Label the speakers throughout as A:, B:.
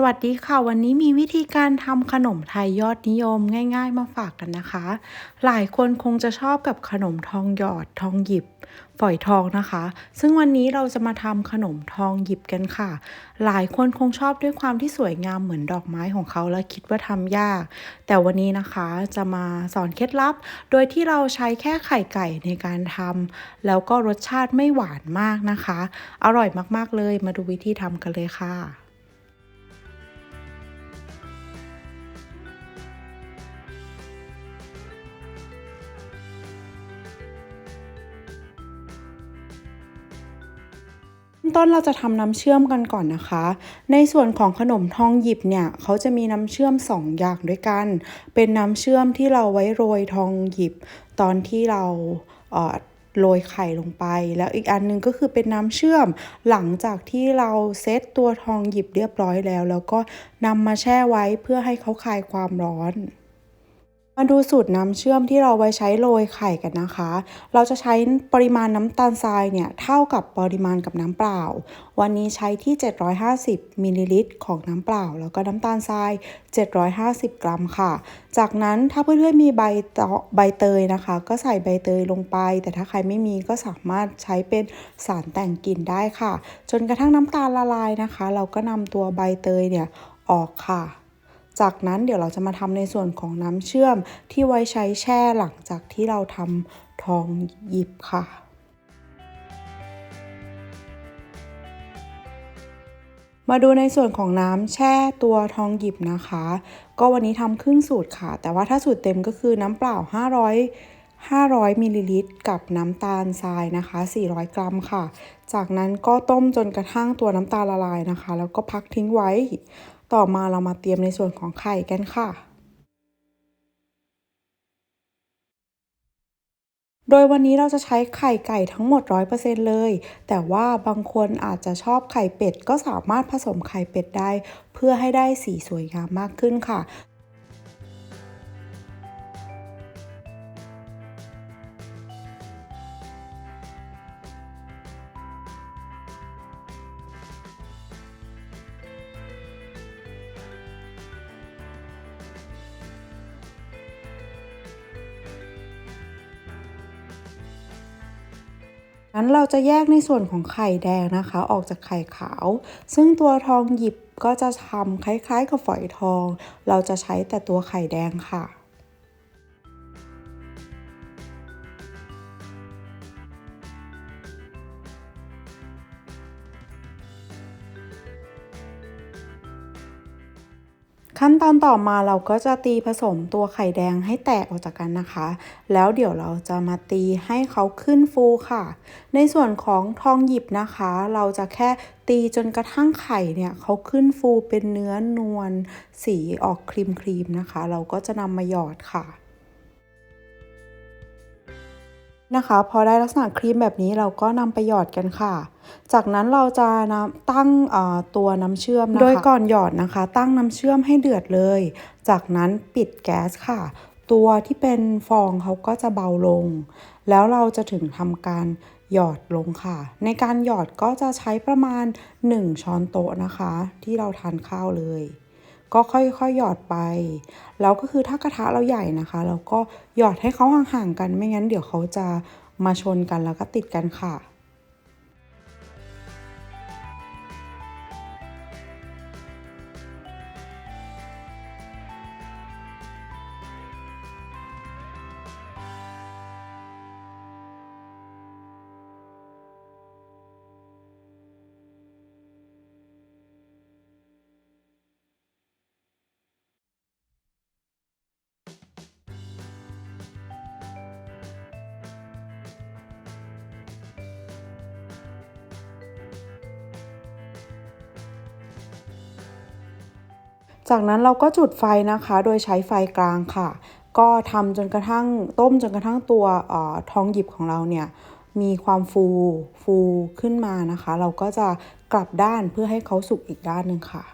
A: สวัสดีค่ะ วันนี้มีวิธีการทำขนมไทยยอดนิยมง่ายๆมาฝากกันนะคะ หลายคนคงจะชอบกับขนมทองหยอดทองหยิบฝอยทองนะคะ ซึ่งวันนี้เราจะมาทำขนมทองหยิบกันค่ะ หลายคนคงชอบด้วยความที่สวยงามเหมือนดอกไม้ของเขาและคิดว่าทำยาก แต่วันนี้นะคะจะมาสอนเคล็ดลับ โดยที่เราใช้แค่ไข่ไก่ในการทำแล้วก็รสชาติไม่หวานมากนะคะ อร่อยมากๆเลยมาดูวิธีทำกันเลยค่ะ ต้นเราจะทำน้ำเชื่อมกันก่อนนะคะ ในส่วนของขนมทองหยิบเนี่ยเขาจะมีน้ำเชื่อม2อย่างด้วยกัน เป็นน้ำเชื่อมที่เราไว้โรยทองหยิบ ตอนที่เราโรยไข่ลงไป แล้วอีกอันนึงก็คือเป็นน้ำเชื่อมหลังจากที่เราเซตตัวทองหยิบเรียบร้อยแล้ว แล้วก็นำมาแช่ไว้เพื่อให้เขาคลายความร้อน มาดูสูตรน้ำเชื่อมที่เราไว้ใช้โรยไข่กันนะคะ เราจะใช้ปริมาณน้ำตาลทรายเนี่ยเท่ากับปริมาณกับน้ำเปล่า วันนี้ใช้ที่ 750มิลลิลิตรของน้ำเปล่า แล้วก็น้ำตาลทราย 750 กรัมค่ะ จากนั้นถ้าเพื่อนๆมีใบเตใบเตยนะคะ ก็ใส่ใบเตยลงไป แต่ถ้าใครไม่มีก็สามารถใช้เป็นสารแต่งกลิ่นได้ค่ะ จนกระทั่งน้ำตาลละลายนะคะ เราก็นำตัวใบเตยเนี่ยออกค่ะ จากนั้นเดี๋ยวเราจะมาทำในส่วนของน้ำเชื่อมที่ไว้ใช้แช่หลังจากที่เราทำทองหยิบค่ะมาดูในส่วนของน้ำแช่ตัวทองหยิบนะคะ ก็วันนี้ทำครึ่งสูตรค่ะ แต่ว่าถ้าสูตรเต็มก็คือน้ำเปล่า 500 500มิลลิลิตรกับน้ำตาลทรายนะคะ 400 กรัมค่ะ จากนั้นก็ต้มจนกระทั่งตัวน้ำตาลละลายนะคะ แล้วก็พักทิ้งไว้ ต่อมาเรามาเตรียมในส่วนของไข่กันค่ะ โดยวันนี้เราจะใช้ไข่ไก่ทั้งหมด 100%เลย แต่ว่าบางคนอาจจะชอบไข่เป็ด ก็สามารถผสมไข่เป็ดได้ เพื่อให้ได้สีสวยงามมากขึ้นค่ะ งั้นเราจะแยกในส่วนของไข่แดงนะคะ ออกจากไข่ขาว ซึ่งตัวทองหยิบก็จะทำคล้ายๆกับฝอยทอง เราจะใช้แต่ตัวไข่แดงค่ะ ขั้นตอนต่อมาเราก็จะตีผสมตัวไข่แดงให้แตกออกจากกันนะคะ แล้วเดี๋ยวเราจะมาตีให้เขาขึ้นฟูค่ะ ในส่วนของทองหยิบนะคะ เราจะแค่ตีจนกระทั่งไข่เนี่ยเขาขึ้นฟูเป็นเนื้อนวลสีออกครีมครีมนะคะ เราก็จะนำมาหยอดค่ะ นะคะพอได้ลักษณะครีมแบบนี้เราก็นำไปหยอดกันค่ะ จากนั้นเราจะนำตั้งตัวน้ำเชื่อมนะคะโดยก่อนหยอดนะคะ ตั้งน้ำเชื่อมให้เดือดเลย จากนั้นปิดแก๊สค่ะ ตัวที่เป็นฟองเขาก็จะเบาลง แล้วเราจะถึงทำการหยอดลงค่ะ ในการหยอดก็จะใช้ประมาณ 1 ช้อนโต๊ะนะคะ ที่เราทานข้าวเลย ก็ค่อยๆหยอดไป แล้วก็คือถ้ากระทะเราใหญ่นะคะ เราก็หยอดให้เขาห่างๆกันไม่งั้นเดี๋ยวเขาจะมาชนกันแล้วก็ติดกันค่ะ จากนั้นเราก็จุดไฟนะคะ โดยใช้ไฟกลางค่ะ ก็ทำจนกระทั่งต้มจนกระทั่งตัวทองหยิบของเราเนี่ยมีความฟูฟูขึ้นมานะคะ เราก็จะกลับด้านเพื่อให้เขาสุกอีกด้านหนึ่งค่ะ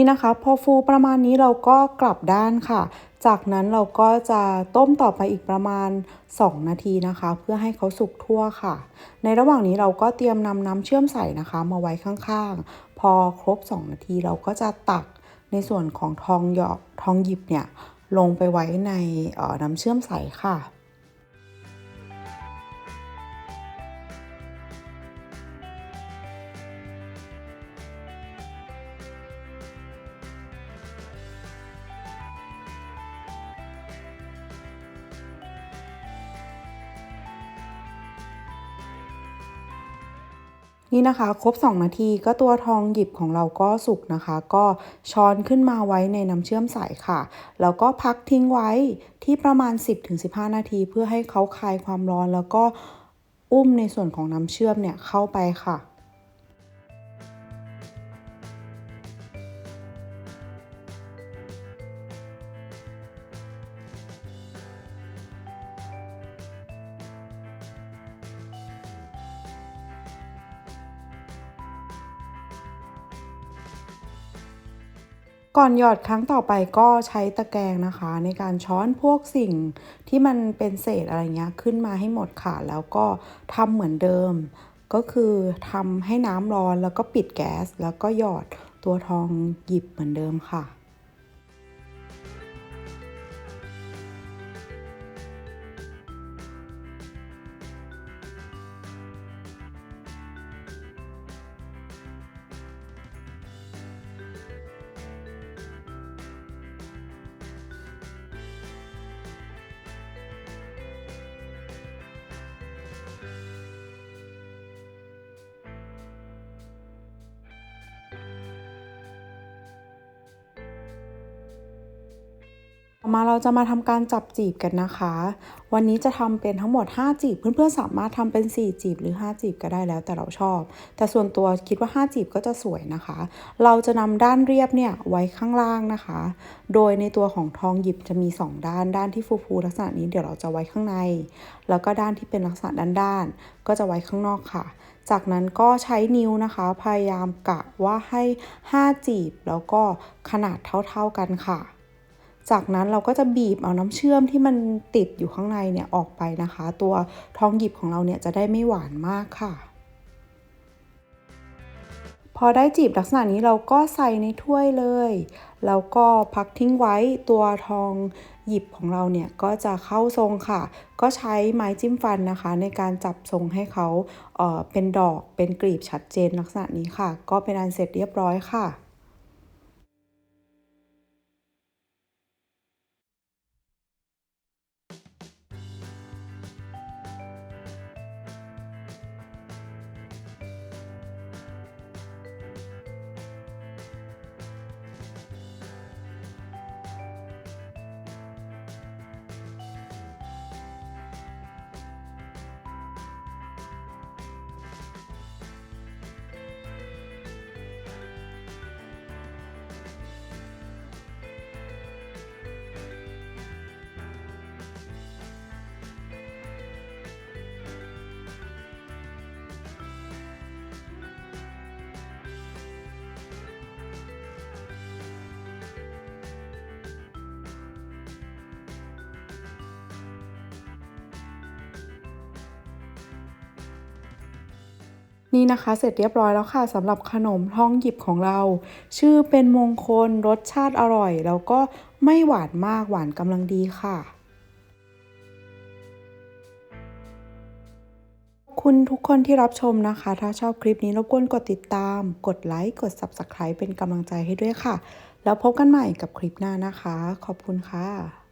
A: นี่นะคะพอฟูประมาณนี้เราก็กลับด้านค่ะ จากนั้นเราก็จะต้มต่อไปอีกประมาณ 2 นาทีนะคะ เพื่อให้เขาสุกทั่วค่ะ ในระหว่างนี้เราก็เตรียมนำน้ำเชื่อมใส่นะคะ มาไว้ข้างๆ พอครบ 2 นาทีเราก็จะตักในส่วนของทองหยอกทองหยิบเนี่ยลงไปไว้ในน้ำเชื่อมใสค่ะ นี่นะคะ ครบ 2 นาทีก็ตัวทองหยิบของเราก็สุกนะคะ ก็ช้อนขึ้นมาไว้ในน้ำเชื่อมใสค่ะ แล้วก็พักทิ้งไว้ที่ประมาณ 10-15 นาที เพื่อให้เขาคลายความร้อนแล้วก็อุ้มในส่วนของน้ำเชื่อมเนี่ยเข้าไปค่ะ ก่อนหยอดครั้งต่อไปก็ใช้ตะแกรงนะคะ ในการช้อนพวกสิ่งที่มันเป็นเศษอะไรเงี้ยขึ้นมาให้หมดค่ะ แล้วก็ทำเหมือนเดิม ก็คือทำให้น้ำร้อนแล้วก็ปิดแก๊ส แล้วก็หยอดตัวทองหยิบเหมือนเดิมค่ะ มาเราจะมาทำการจับจีบกันนะคะ วันนี้จะทำเป็นทั้งหมด 5 จีบ เพื่อนๆสามารถทำเป็น 4 จีบหรือ 5 จีบก็ได้แล้วแต่เราชอบ แต่ส่วนตัวคิดว่า 5 จีบก็จะสวยนะคะ เราจะนำด้านเรียบเนี่ยไว้ข้างล่างนะคะ โดยในตัวของทองหยิบจะมี 2 ด้าน ด้านที่ฟูๆลักษณะนี้เดี๋ยวเราจะไว้ข้างใน แล้วก็ด้านที่เป็นลักษณะด้านๆก็จะไว้ข้างนอกค่ะ จากนั้นก็ใช้นิ้วนะคะ พยายามกะว่าให้ 5 จีบ แล้วก็ขนาดเท่าๆกันค่ะ จากนั้นเราก็จะบีบเอาน้ำเชื่อมที่มันติดอยู่ข้างในเนี่ยออกไปนะคะ ตัวทองหยิบของเราเนี่ยจะได้ไม่หวานมากค่ะ พอได้จีบลักษณะนี้เราก็ใส่ในถ้วยเลย แล้วก็พักทิ้งไว้ตัวทองหยิบของเราเนี่ยก็จะเข้าทรงค่ะ ก็ใช้ไม้จิ้มฟันนะคะ ในการจับทรงให้เขาเเป็นดอกเป็นกลีบชัดเจนลักษณะนี้ค่ะ ก็เป็นอันเสร็จเรียบร้อยค่ะ นี่นะคะเสร็จเรียบร้อยแล้วค่ะสำหรับขนมท้องหยิบของเรา ชื่อเป็นมงคลรสชาติอร่อย แล้วก็ไม่หวานมากหวานกำลังดีค่ะคุณทุกคนที่รับชมนะคะ ถ้าชอบคลิปนี้รบกวนกดติดตาม กดไลค์ กด Subscribe เป็นกำลังใจให้ด้วยค่ะ แล้วพบกันใหม่กับคลิปหน้านะคะ ขอบคุณค่ะ